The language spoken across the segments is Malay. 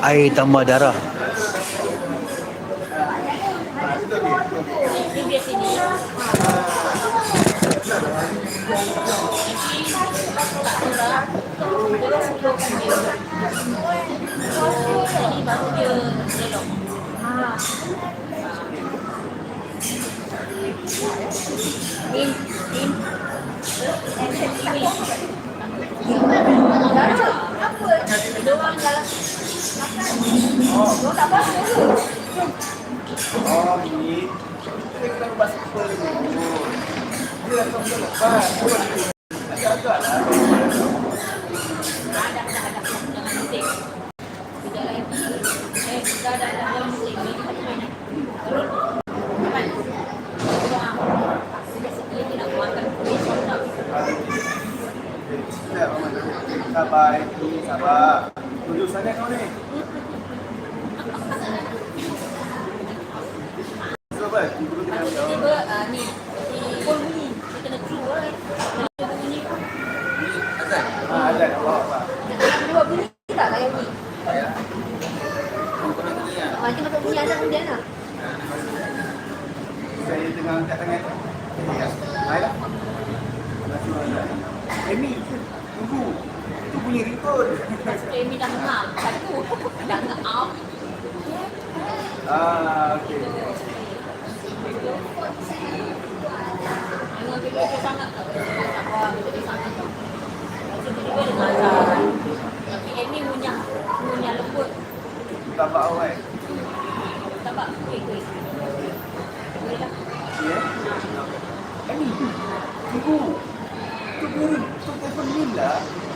Air, tambah darah. Tak apa. Oh, ini. Ini kita ubah sepuluh dulu. Ini dah tak lepas. Agak-agak lah. Ada, ada, ada. Jangan musik. Tidak lagi. Eh, dah, dah, dah. Jangan musik. Ini satu main. Turun. Kapan? Doang. Sikit-sikit dia nak makan. Besok tak. Sekejap, Rahman. Sabar, Eki. Sabar. Duduk sana kau ni. So, apa? Ibu kita nak ah, ni. Ni pun bunyi. Dia kena. Dia bunyi. Ah, ada. Allah Allah. Dia buat bunyi tak kayak ni? Ah, dia macam bunyi azan kemudian lah. Saya tengah angkat tangan. Baiklah. Amy, tunggu. Itu bunyi ringtone. Amy dah ngam. Satu. Dah ngam. Ah, okey. Jangan bila-bila sangat tak. Tak apa, bila-bila sangat tak. Lepas tu tiba-tiba dia azan. Tapi Amy munyah. Munyah lembut. Tambah awal. Tak apa, kuih-kuih. Kuih lah. Ya. Amy, tunggu. Tu bunyi, tu telefon Mila.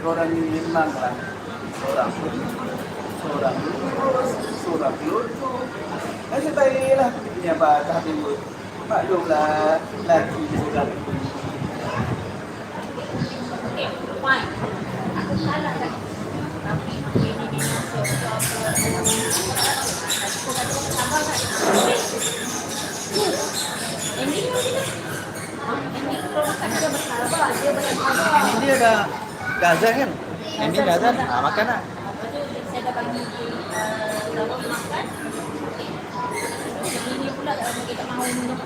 orang yang limang lah seorang seorang seorang yun kasi tayo nila niya ba sa ating Maklumlah laki seorang Okey, fine. Aku salah? Tapi ini dia makan dia dah azan kan? Ini dah azan. Ah, makan tu saya dah bagi lauk makan. Ini pula uh, kita tak mahu minum.